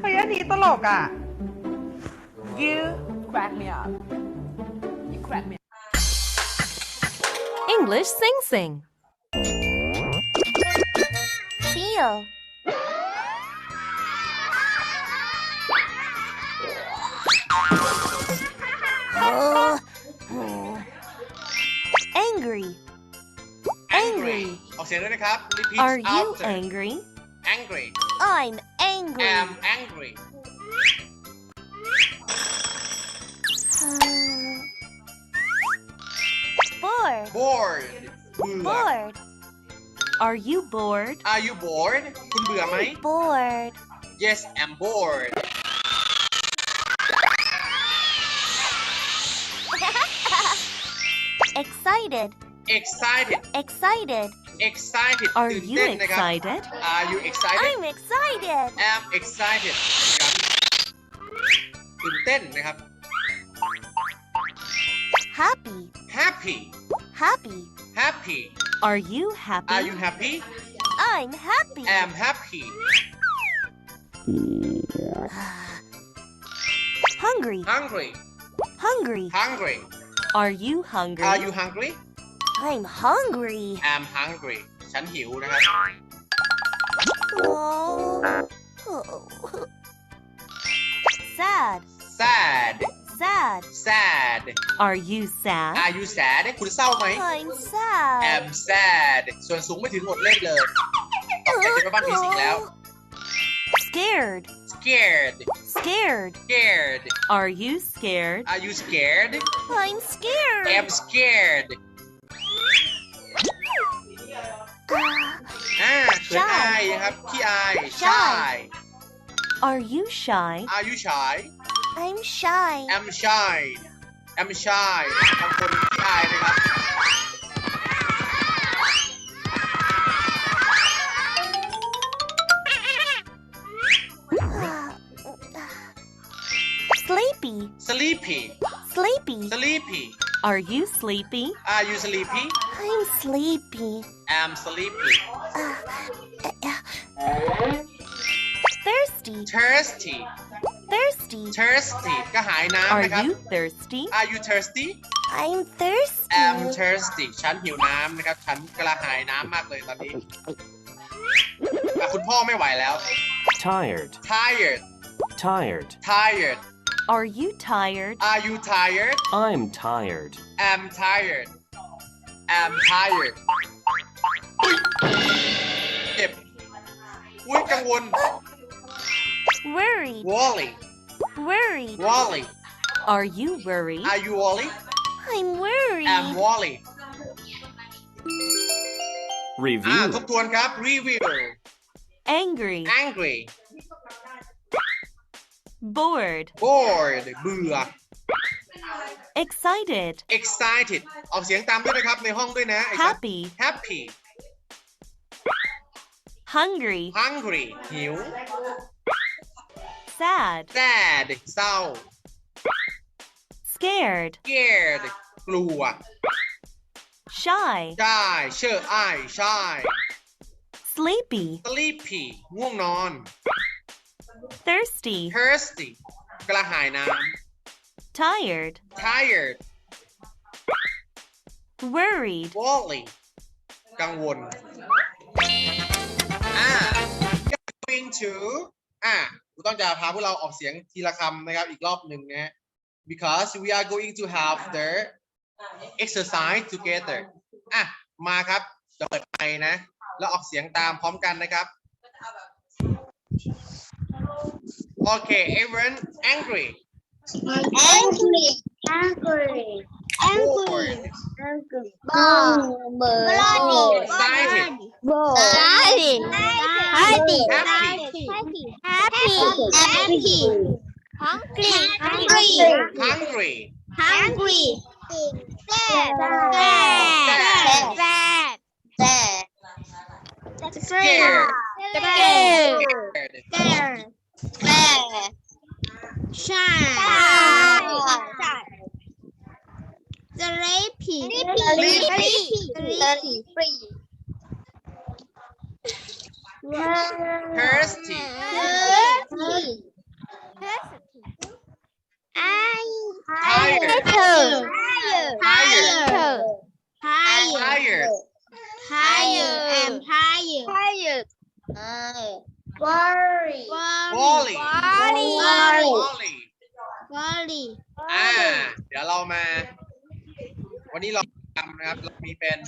เฮ้ยอันนี้ตลกอ่ะ you crack me up you crack me up English Sing Sing. Feel. Oh. Hmm. Angry. Angry. ออกเสียงด้วยนะครับ repeat Are you after angry? angry I'm angry. am angry Bored. bored เบื่อ Bored. Are you bored? are you bored คุณเบื่อไหม Bored. yes I'm bored Excited. excited Excited. excited Are ตื่น you เต้นนะครับ excited? are you excited I'm excited. am excited นะครับตื่นเต้นนะครับ Happy. happy Happy. happy Are you happy? are you happy I'm happy. am happy Hungry. hungry Hungry. hungry Are you hungry? are you hungry I'm hungry. am hungry ฉันหิวนะครับ Oh. Sad. sad Sad. sad Are you sad? are you sad คุณเศร้าไหม I'm sad. am sad ส่วนสูงไม่ถึงหมดเลขเลยตกใจเป็นบ้านผีสิงแล้ว Scared. scared Scared. scared Are you scared? are you scared I'm scared. am scared อ่าเขินอายนะครับขี้อาย shy Are you shy? are you shy I'm shy. am shy am shy บางคนขี้อายนะครับ Sleepy. sleepy Sleepy. sleepy Are you sleepy? are you sleepy I'm sleepy. am sleepy Thirsty. thirsty Thirsty. thirsty ก็หายน้ำ Are นะครับ you thirsty? are you thirsty I'm thirsty. am thirsty ฉันหิวน้ำนะครับ ฉันกระหายน้ำมากเลยตอนนี้อ่ะคุณพ่อไม่ไหวแล้ว Tired, tired tired. tired Are you tired? are you tired I'm tired. am tired am tired อุ๊ยเจ็บ อุ้ยกังวล Worried. Wally Worried. Wally Are you worried? are you Wally I'm worried. am Wally อ่า Review. ทบทวนครับ review Angry. angry Bored. bored เบื่อ Excited. excited ออกเสียงตามด้วยนะครับในห้องด้วยนะ Happy. happy Hungry. hungry หิว Sad. sad เศร้า Scared. scared กลัว Shy. ใช่เชื่ออ้ายใช่ Sleepy. sleepy ง่วงนอน Thirsty. thirsty กระหายน้ Tired. ำ tired Worried. worry กังวล อ่า going to อ่ากูต้องจะพาพวกเราออกเสียงทีละคำนะครับ อีกรอบหนึ่งนะฮะ because we are going to have the exercise together อะ มาครับจะเปิดไมค์นะ แล้วออกเสียงตามพร้อมกันนะครับโอเค everyone angry Angry. Angry. bored Bored. excited Happy. Happy. happy Happy. Happy. Hungry. Hungry. hungry Hungry. Sad. Sad. Sad. scared Sad. Scared. scared Scared. Scared. Shy. Sleepy. Thirsty Tired. Tired. Tired. Tired. tired Tired. I'm tired. Tired. Worry. Wally Worry. Wally Worry. อ่า เดี๋ยวเรามา วันนี้เราทำนะครับเรามีเป็น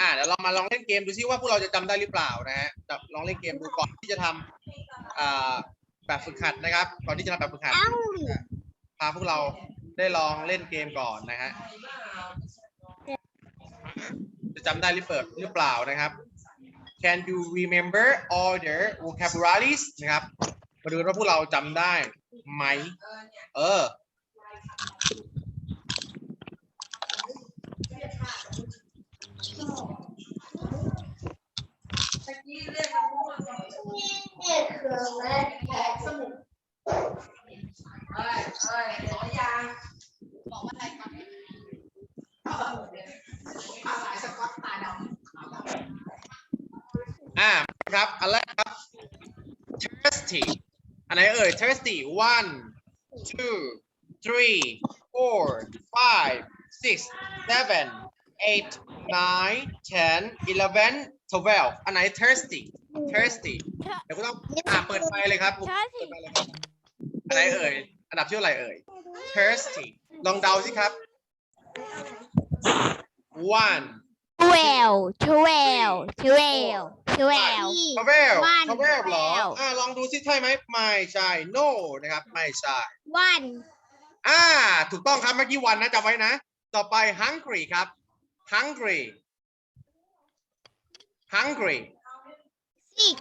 อ่า เดี๋ยวเรามาลองเล่นเกมดูซิว่าพวกเราจะจำได้หรือเปล่านะฮะจับลองเล่นเกมดูก่อนที่จะทำอ่าแบบฝึกหัดนะครับ ก่อนที่จะทำแบบฝึกหัด พาพวกเราได้ลองเล่นเกมก่อนนะฮะจะจำได้หรือเปล่าหรือเปล่านะครับ Can you remember all the vocabularies นะครับ มาดูว่าพวกเราจำได้ไหม เออ อ่าครับ อันแรกครับ thirsty อันไหนเอ่ย thirsty one two three four five six seven eight nine ten eleven twelve อันไหน thirsty thirsty เดี๋ยวคุณต้องอ่าเปิดไฟเลยครับผมเปิดไฟเลยครับอันไหนเอ่ย อันดับที่เท่าไหร่เอ่ย thirsty ลองเดาสิครับ one Twelve. Twelve. Twelve. Twelve. ทเวล One ทเวลเหรอ twelve อ่าลองดูซิใช่ไหมไม่ใช่ no นะครับ ไม่ใช่ One. อ่า ถูกต้องครับ เมื่อกี้วันนะจำไว้นะ ต่อไป hungry ครับ hungry hungry Six.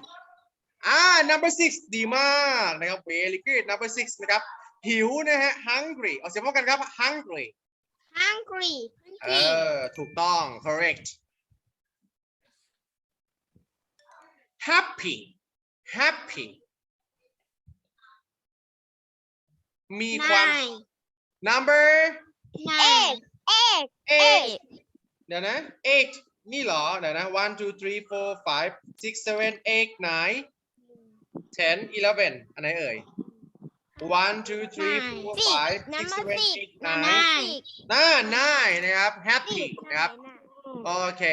อ่า number six ดีมากนะครับ very good number six นะครับ หิวนะฮะ hungry เอาเสียงพร้อมกันครับ hungry Hungry. เออ ถูกต้อง correct happy happy มีความ Nine. number Nine. Eight. eight เดี๋ยวนะ eight นี่เหรอ เดี๋ยวนะ one two three four five six seven eight nine ten eleven อันไหนเอ่ย one two three four five six seven eight nine Nine. น่า nine นะครับ happy นะครับ โอเค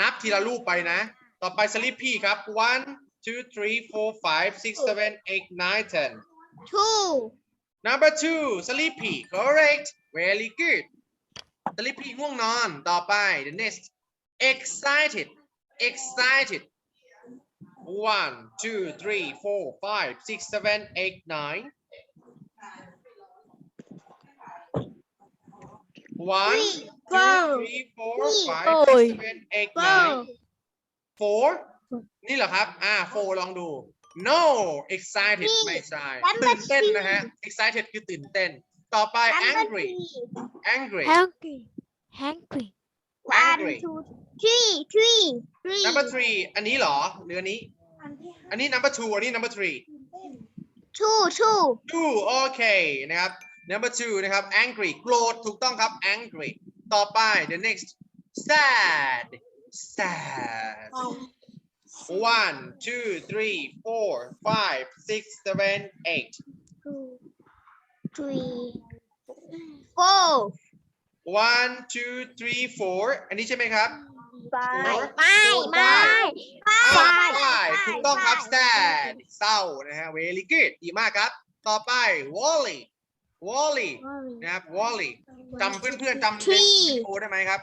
นับทีละรูปไปนะ ต่อไป sleepy ครับ one two three four five six seven eight nine ten Two. number two sleepy correct very good sleepy ง่วงนอน ต่อไป the next excited excited one two three four five six seven eight nine one Three, two four, three four three, five four, six seven eight nine Four. four นี่เหรอครับ อ่า four ลองดู no excited นี่ไม่ใช่ number ตื่นเต้น three นะฮะ excited คือตื่นเต้น ต่อไป Number angry three. angry Hungry. Hungry. Angry. One, two, three, three, three. number three อันนี้เหรอหรืออันนี้ อันนี้ number two อันนี้ number three Two, two. two โอเคนะครับ number two นะครับ angry โกรธถูกต้องครับ angry ต่อไป the next sad sad one two three four five six seven eight Two, three, four, one two three four อันนี้ใช่ไหมครับ five. Four, ไม่ four, ไม่อ่า five. five ถูกต้องครับ five, sad เศร้านะฮะ very good ดีมากครับ ต่อไป Wally Wally นะครับ Wally จำเพื่อนๆจำ Three โอได้ไหมครับ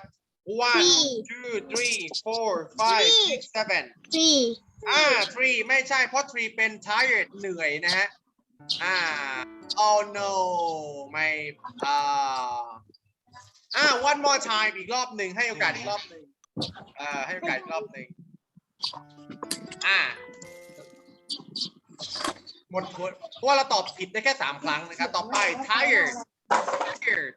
one Three two three four five Three six seven Three. อ่า three ไม่ใช่เพราะ three เป็น tired เหนื่อยนะฮะอ่า oh no ไม่อ่าอ่า one more time อีกรอบหนึ่งให้โอกาสอีกรอบหนึ่งอ่าให้โอกาสอีกรอบหนึ่งอ่า หมดหมดเพราะว่าเราตอบผิดได้แค่สามครั้งนะครับ ต่อไป tired tired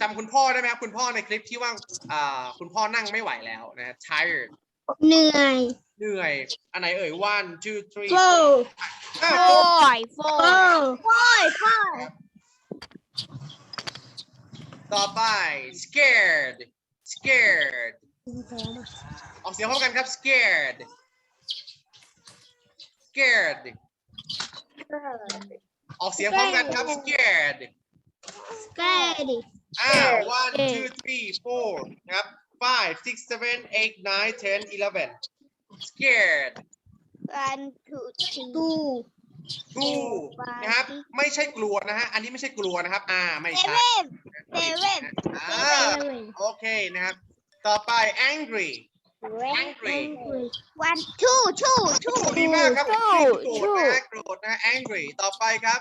จำคุณพ่อได้ไหมครับคุณพ่อในคลิปที่ว่าอ่าคุณพ่อนั่งไม่ไหวแล้วนะฮะ tired เหนื่อย เหนื่อย อันไหนเอ่ย one two three four อ่า four four four four ต่อไป scared scared ออกเสียงพร้อมกันครับ scared scared ออกเสียงพร้อมกันครับ scared scared อ่า one two three four นะครับ five six seven eight nine ten eleven scared one two three two two นะครับ ไม่ใช่กลัวนะฮะ อันนี้ไม่ใช่กลัวนะครับ อ่า ไม่ใช่ seven seven อ่า โอเคนะครับ ต่อไป angry angry one two two two ดีมากครับ angry โกรธนะฮะโกรธนะฮะ angry ต่อไปครับ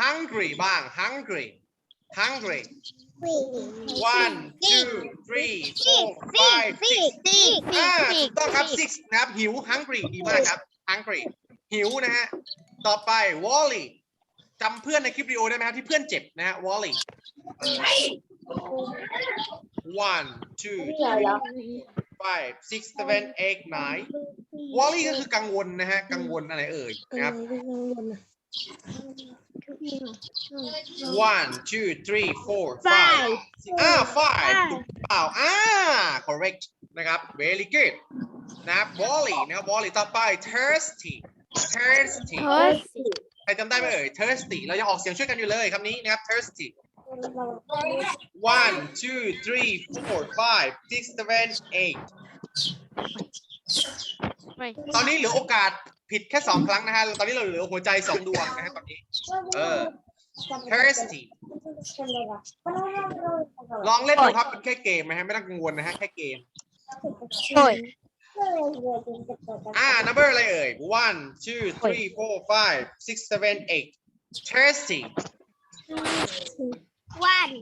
hungry บ้าง hungry hungry one two three four five six อ่าถูกต้องครับ six นะครับหิว hungry ดีมากครับ hungry หิวนะฮะ ต่อไป wally จำเพื่อนในคลิปวิดีโอได้ไหมครับที่เพื่อนเจ็บนะฮะ wally เออ one two three five six seven eight nine wally ก็คือกังวลนะฮะ กังวลอะไรเอ่ยนะครับ one two three four five อ่า five ถูกเปล่าอ่า correct นะครับ very good นะครับ wally นะครับ wally ต่อไป thirsty thirsty ใครจำได้ไหมเอ่ย thirsty เรายังออกเสียงช่วยกันอยู่เลยคำนี้นะครับ thirsty one two three four five six seven eight ตอนนี้เหลือโอกาสผิดแค่สองครั้งนะฮะ ตอนนี้เราเหลือหัวใจสองดวงนะฮะตอนนี้ เออ thirsty ลองเล่นดูครับเป็นแค่เกมนะฮะ ไม่ต้องกังวลนะฮะ แค่เกม อ่า number อะไรเอ่ย one two three four five six seven eight thirsty one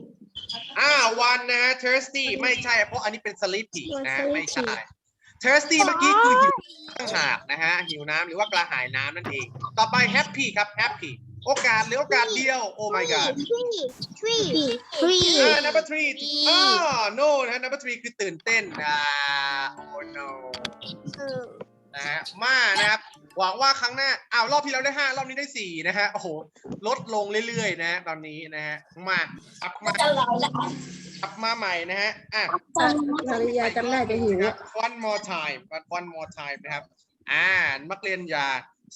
อ่า one นะฮะ thirsty ไม่ใช่ เพราะอันนี้เป็น sleepy นะฮะไม่ใช่ thirsty เมื่อกี้คือหิวต่างหากนะฮะ หิวน้ำหรือว่ากระหายน้ำนั่นเอง ต่อไป happy ครับ happy โอกาสเหลือโอกาสเดียว oh my god three three three อ่า number three อ่า no นะฮะ number three คือตื่นเต้นอ่า oh no นะฮะมานะครับ หวังว่าครั้งหน้าอ้าวรอบที่แล้วได้ห้ารอบนี้ได้สี่นะฮะโอ้โหลดลงเรื่อยๆ นะฮะตอนนี้นะฮะมากลับมากลับมาใหม่นะฮะอะนาฬิกาจำได้จะหิวอะ one more time one more time นะครับ อ่านักเรียนอย่า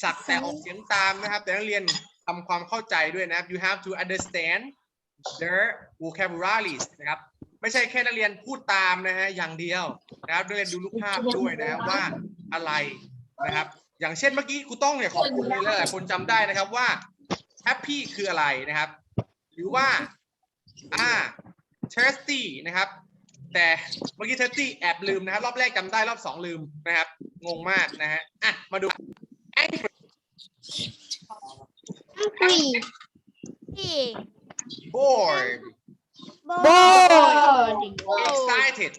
สักแต่ออกเสียงตามนะครับ แต่นักเรียนทำความเข้าใจด้วยนะครับ you have to understand their vocabularies นะครับไม่ใช่แค่นักเรียนพูดตามนะฮะอย่างเดียวนะครับนักเรียนดูรูปภาพด้วยนะครับว่า อะไรนะครับ อย่างเช่นเมื่อกี้ครูต้องเนี่ยขอบคุณเลยหลายๆคนจำได้นะครับว่า happy คืออะไรนะครับ หรือว่าอ่า thirsty นะครับ แต่เมื่อกี้ thirsty แอบลืมนะครับ รอบแรกจำได้รอบสองลืมนะครับ งงมากนะฮะอะมาดู angry three bored bored excited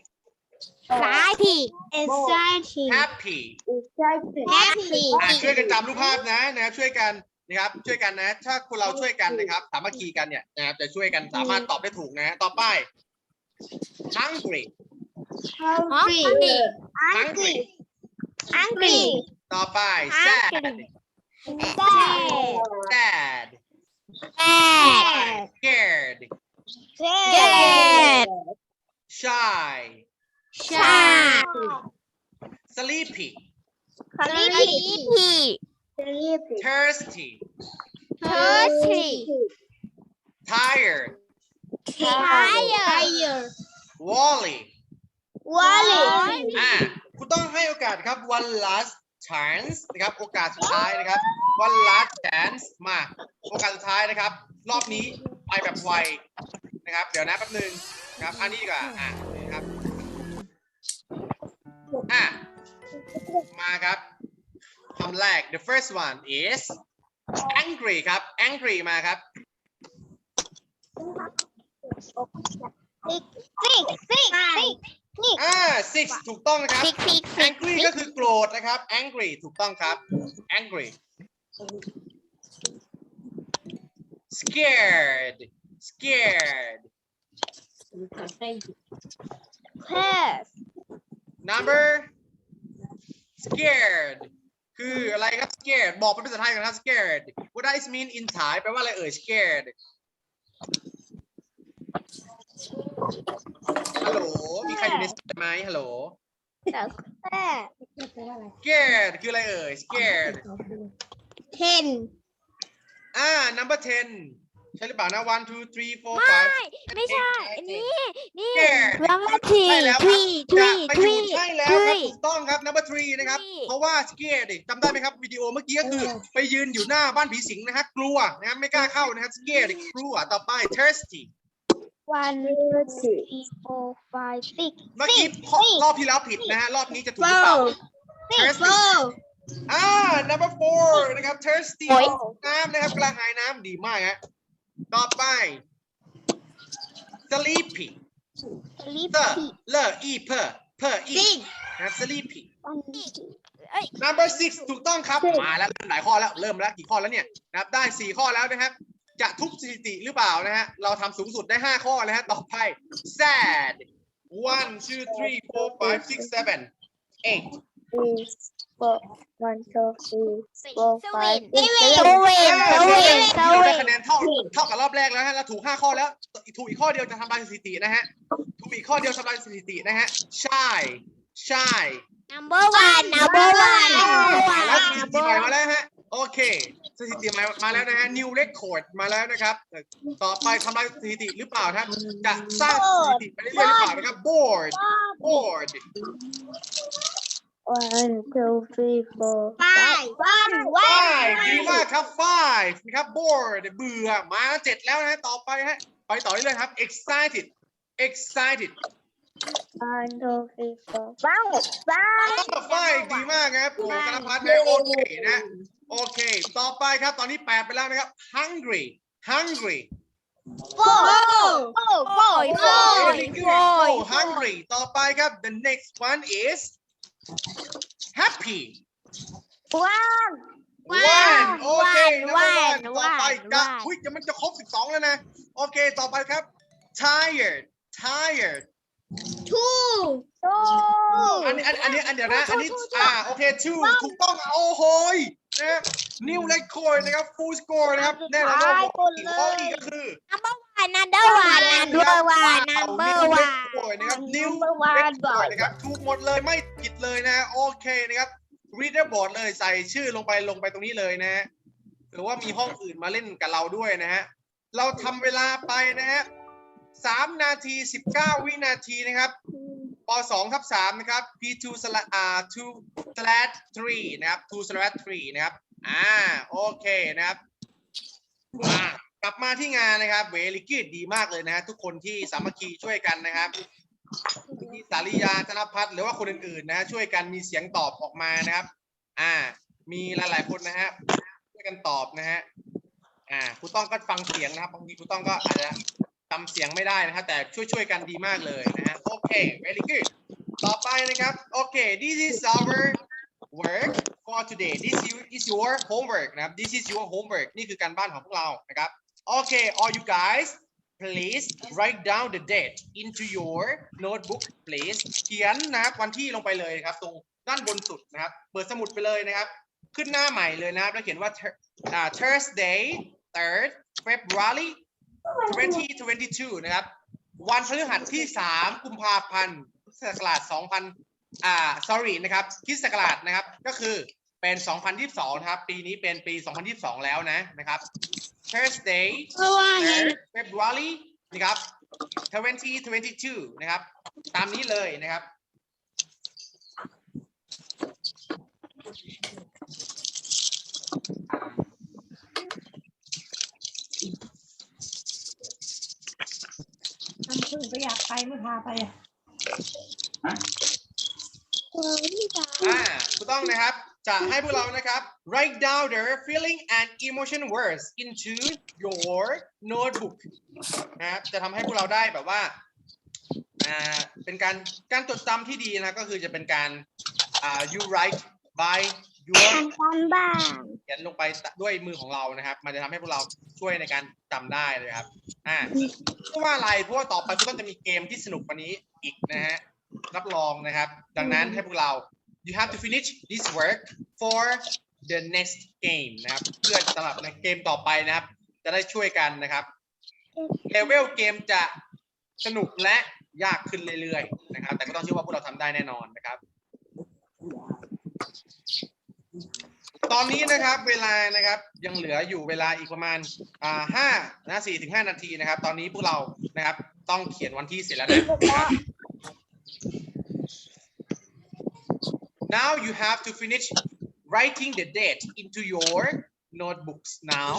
anxiety anxiety happy happy อะช่วยกันจำรูปภาพนะนะครับช่วยกันนะครับช่วยกันนะ ถ้าคนเราช่วยกันนะครับสามัคคีกันเนี่ยนะครับจะช่วยกันสามารถตอบได้ถูกนะต่อไป hungry hungry hungry hungry ต่อไป sad sad sad sad scared sad shy shy sleepy sleepy thirsty thirsty tired tired wally worry อะคุณต้องให้โอกาสครับ one last chance นะครับ โอกาสสุดท้ายนะครับ one last chance มา โอกาสสุดท้ายนะครับ รอบนี้ไปแบบไวนะครับ เดี๋ยวนะแป๊บนึงนะครับ อันนี้ดีกว่าอะนี่ครับ อะมาครับคำแรก the first one is angry ครับ angry มาครับ six six six six อ่า six ถูกต้องนะครับ six six angry ก็คือโกรธนะครับ angry ถูกต้องครับ angry scared scared yes number scared คืออะไรครับ scared บอกเป็นภาษาไทยกันครับ scared what does it mean in Thai แปลว่าอะไรเอ่ย scared ฮัลโหล มีใครอยู่ในสายไหมฮัลโหลแค่แปลว่าอะไร scared คืออะไรเอ่ย scared ten อ่า number ten ใช่หรือเปล่านะ one two three four five ไม่ใช่ นี่ นี่ scared number three ใช่แล้วครับ three จะ three ไปอยู่ three ใช่แล้วครับ three ถูกต้องครับ number three นะครับ three เพราะว่า scared ดิจำได้ไหมครับวิดีโอเมื่อกี้ก็คือ ไปยืนอยู่หน้าบ้านผีสิงนะฮะกลัวนะครับไม่กล้าเข้านะครับ scared กลัวต่อไป thirsty one two three four five six เมื่อกี้รอบที่แล้วผิดนะฮะรอบนี้จะถูกหรือเปล่า thirsty อ่า number four นะครับ thirsty โอ้ย น้ำนะครับกระหายน้ำดีมากฮะ ต่อไป sleepy เตอร์เลออีเพอเพออีนะ sleepy number six ถูกต้องครับ มาแล้วเริ่มหลายข้อแล้ว เริ่มแล้วกี่ข้อแล้วเนี่ยนะครับได้สี่ข้อแล้วนะครับ จะทุบสถิติหรือเปล่านะฮะ เราทำสูงสุดได้ห้าข้อแล้วฮะ ต่อไป sad one two three four five six seven eight three four one two three สี่ four ส five วิน six seven อ่า seven นี่ seven ได้คะแนนเท่าเท่ากับรอบแรกแล้วฮะเราถูกห้าข้อแล้วถูกอีกข้อเดียวจะทำลายสถิตินะฮะถูกอีกข้อเดียวทำลายสถิตินะฮะ shy shy number one number one แล้วสถิติใหม่มาแล้วฮะโอเคสถิติใหม่มาแล้วนะฮะ new record มาแล้วนะครับ ต่อไปทำลายสถิติหรือเปล่าครับจะสร้างสถิติไปเรื่อยๆหรือเปล่านะครับ board board one two three four five one five ดีมากครับ five นะครับ bored เบื่อมาเจ็ดแล้วนะฮะต่อไปฮะไปต่อเรื่อยๆครับ excited excited one two three four five five ไฟดีมากครับโอ้ธนพัฒน์นะโอเคนะ โอเค ต่อไปครับตอนนี้แปดไปแล้วนะครับ hungry hungry four four four very good oh hungry ต่อไปครับ the next one is happy one one โอเค one number one one ต่อไป one จะ one อุ้ยจะมันจะครบสิบสองแล้วนะ โอเค ต่อไปครับ tired tired two อันนี้อันอันนี้อันเดียวนะอันนี้อ่าโอเค two ถูกต้องโอ้โหยนะ new record นะครับ full score นะครับแน่นอนว่าอีกข้ออีกก็คือ number one number one number one number one record นะครับ new number one record นะครับ ถูกหมดเลยไม่ผิดเลยนะ โอเคนะครับ reader board เลยใส่ชื่อลงไปลงไปตรงนี้เลยนะฮะหรือว่ามีห้องอื่นมาเล่นกับเราด้วยนะฮะ เราทำเวลาไปนะฮะสามนาทีสิบเก้าวินาทีนะครับปสองทับสามนะครับ P2 slash อ่า2 slash 3นะครับ2 slash 3นะครับ อ่า โอเคนะครับอ่า กลับมาที่งานนะครับเวลิกิดดีมากเลยนะฮะทุกคนที่สามัคคีช่วยกันนะครับพี่สาริยาธนพัฒน์หรือว่าคนอื่นๆนะฮะช่วยกันมีเสียงตอบออกมานะครับ อ่า มีหลายๆคนนะฮะช่วยกันตอบนะฮะอ่าครูต้องก็ฟังเสียงนะครับบางทีครูต้องก็อาจจะจำเสียงไม่ได้นะครับแต่ช่วยๆกันดีมากเลยนะฮะโอเค very good ต่อไปนะครับโอเค this is our work for today this is your homework นะครับ this is your homework นี่คือการบ้านของพวกเรานะครับ โอเค all you guys please write down the date into your notebook please เขียนนะครับวันที่ลงไปเลยครับ ตรงด้านบนสุดนะครับ เปิดสมุดไปเลยนะครับ ขึ้นหน้าใหม่เลยนะครับ แล้วเขียนว่า Thur- อ่า Thursday 3rd February 2022 นะครับ วันพฤหัสที่ 3 กุมภาพันธ์พุทธศักราช 2000 อ่า sorry นะครับคริสต์ศักราชนะครับ ก็คือ เป็น 2022 นะครับ ปีนี้เป็นปี 2022 แล้วนะนะครับ Thursday 3rd February นะครับ 2022 นะครับ ตามนี้เลยนะครับทำพึ่งก็อยากไปไม่พาไปอะ อ่าถูกต้องนะครับ จะให้พวกเรานะครับ write down their feeling and emotion words into your notebook นะครับจะทำให้พวกเราได้แบบว่าอ่าเป็นการการจดจำที่ดีนะก็คือจะเป็นการอ่า you write by your กันบ้านเขียนลงไปด้วยมือของเรานะครับ มันจะทำให้พวกเราช่วยในการจำได้เลยครับอ่าเพราะว่าอะไรเพราะว่าต่อไปก็ต้องจะมีเกมที่สนุกกว่านี้อีกนะฮะรับรองนะครับ ดังนั้นให้พวกเรา you have to finish this work for the next game นะครับ เพื่อสำหรับในเกมต่อไปนะครับ จะได้ช่วยกันนะครับเลเวลเกมจะสนุกและยากขึ้นเรื่อยๆนะครับ แต่ก็ต้องเชื่อว่าพวกเราทำได้แน่นอนนะครับ ตอนนี้นะครับเวลานะครับยังเหลืออยู่เวลาอีกประมาณอ่าห้านะสี่ถึงห้านาทีนะครับ ตอนนี้พวกเรานะครับ ต้องเขียนวันที่เสร็จแล้วนะครับ Now you have to finish writing the date into your notebooks now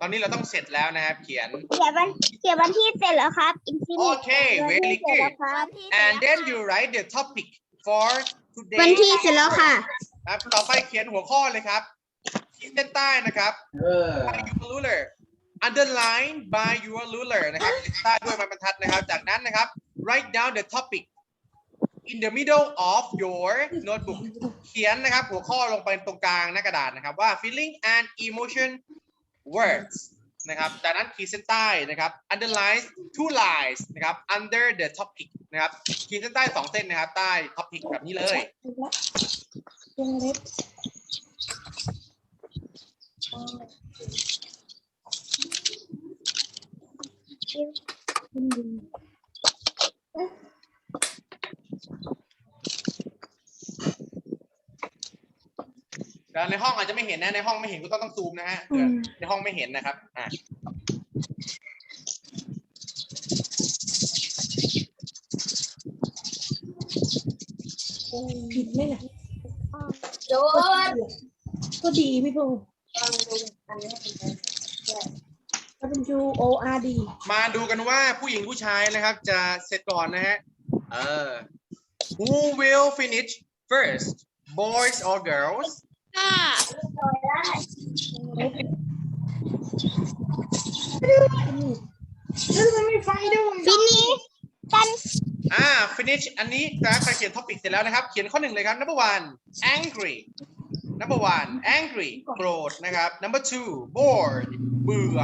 ตอนนี้เราต้องเสร็จแล้วนะครับ เขียน เขียนวันเขียนวันที่เสร็จแล้วครับอินฟินิ Okay, very good. ครับ and then you write the topic for today วันที่เสร็จแล้วค่ะ ครับต่อไปเขียนหัวข้อเลยครับขีดเส้นใต้นะครับ by your ruler underline by your ruler นะครับขีดเส้นใต้ด้วยไม้บรรทัดนะครับ จากนั้นนะครับ write down the topic in the middle of your notebook เขียนนะครับ หัวข้อลงไปตรงกลางหน้ากระดาษนะครับว่า feeling and emotion words นะครับจากนั้นขีดเส้นใต้นะครับ underline two lines นะครับ under the topic นะครับขีดเส้นใต้สองเส้นนะครับ ใต้ topic แบบนี้เลยวง เล็บแต่ในห้องอาจจะไม่เห็นนะ ในห้องไม่เห็นก็ต้องต้องซูมนะฮะเผื่อในห้องไม่เห็นนะครับ อ่าผิดไหมเนี่ยโดนก็ดีพี่พงศ์ก็เป็น U O R D มาดูกันว่าผู้หญิงผู้ชายนะครับ จะเสร็จก่อนนะฮะ เออ Who will finish first boys or girls แล้วมันไม่ไฟด้วย ฟินิกัน อ่า finish อันนี้นะใครเขียน topic เสร็จแล้วนะครับ เขียนข้อหนึ่งเลยครับ number one angry number one angry โกรธนะครับ number two bored เบื่อ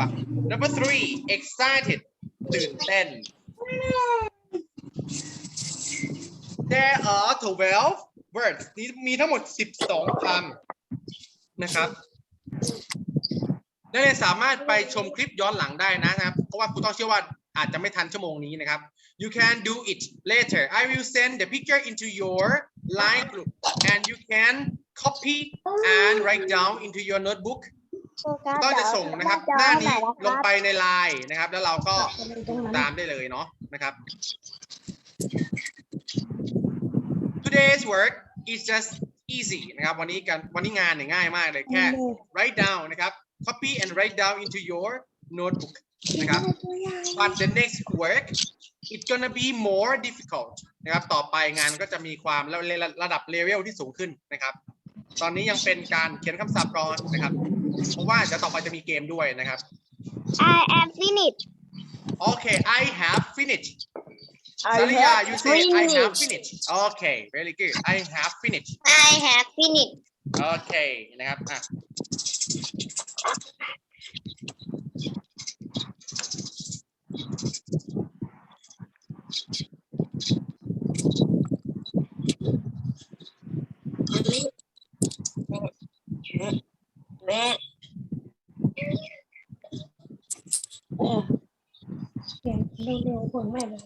number three excited ตื่นเต้น there are 12 words นี้มีทั้งหมด 12คำนะครับนักเรียนสามารถไปชมคลิปย้อนหลังได้นะครับ เพราะว่าครูต้องเชื่อว่าอาจจะไม่ทันชั่วโมงนี้นะครับ you can do it later I will send the picture into your line group and you can copy and write down into your notebook ก็จะส่งนะครับหน้านี้ลงไปในไลน์นะครับ แล้วเราก็ตามได้เลยเนาะนะครับ today's work is just easy นะครับวันนี้กันวันนี้งานเนี่ยง่ายมากเลยแค่ write down นะครับ copy and write down into your notebook นะครับ but the next work it's gonna be more difficult นะครับต่อไปงานก็จะมีความระระระดับเลเวลที่สูงขึ้นนะครับ ตอนนี้ยังเป็นการเขียนคำศัพท์ก่อนนะครับ เพราะว่าเดี๋ยวต่อไปจะมีเกมด้วยนะครับ I am finished Okay I have finished Salia you say I have finished Okay very good I have finished I have finished Okay นะครับอ่ะ เขียนเร็วๆผลแม่เลย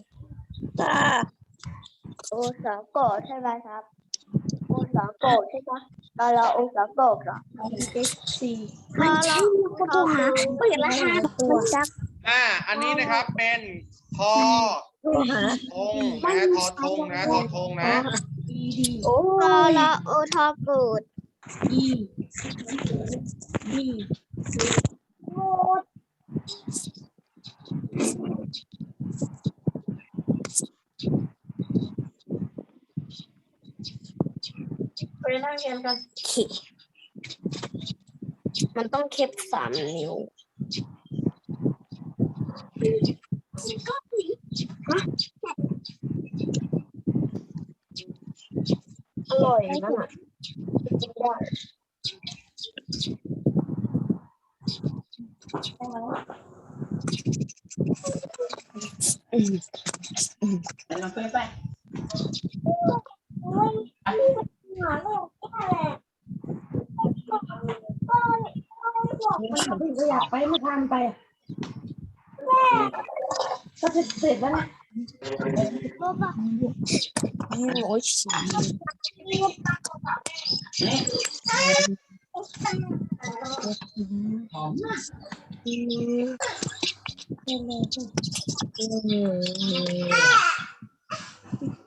จ้าโอสาโกะใช่ไหมครับโอสาโกะใช่ไหมตอนเราโอสาโกะเหรอ X C พอเราก็ตัวหาเปลี่ยนรหัสมันจักอ่า อันนี้นะครับเป็นทอตัวหาทงนะฮะทอทงนะทอทงนะ E D โอ้พอเราโอทอกูด E D ไปนั่งเรียนกันขี่มันต้องเค็บสามนิ้วอร่อยนะน่ะกินได้ก็อยากไป มันพี่ขยากไปไม่ทันไปแก็จะเสร็จแล้วนะโอ้ยสี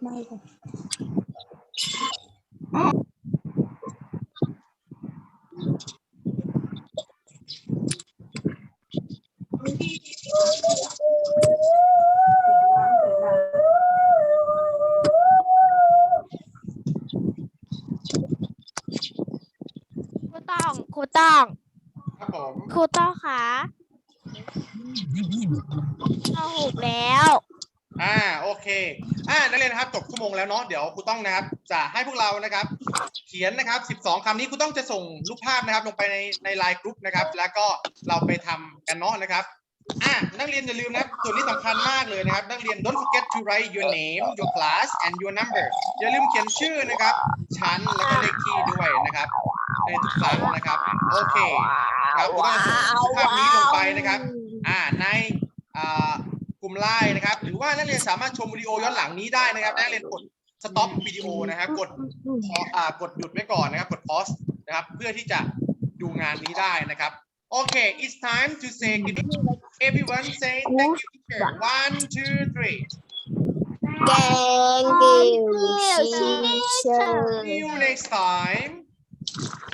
ไม่ค่ะ อ่านักเรียนนะครับจบชั่วโมงแล้วเนาะเดี๋ยวครูต้องนะครับจะให้พวกเรานะครับ เขียนนะครับ 12คำนี้ครูต้องจะส่งรูปภาพนะครับ ลงไปในในไลน์กรุ๊ปนะครับ แล้วก็เราไปทำกันเนาะนะครับอ่านักเรียนอย่าลืมนะครับส่วนนี้สำคัญมากเลยนะครับ นักเรียน don't forget to write your name your class and your number อย่าลืมเขียนชื่อนะครับชั้นแล้วก็เลขที่ด้วยนะครับในทุกครั้งนะครับโอเคครับครูต้องส่งรูปภาพนี้ลงไปนะครับ อ่าในอ่า ลุ่มไลน์นะครับ หรือว่านักเรียนสามารถชมวิดีโอย้อนหลังนี้ได้นะครับ นักเรียนกด stop วิดีโอนะฮะกดพออ่ากดหยุดไว้ก่อนนะครับ กด pause นะครับ เพื่อที่จะดูงานนี้ได้นะครับโอเค it's time to say good evening everyone say thank you teacher one two three Thank you, teacher. see you next time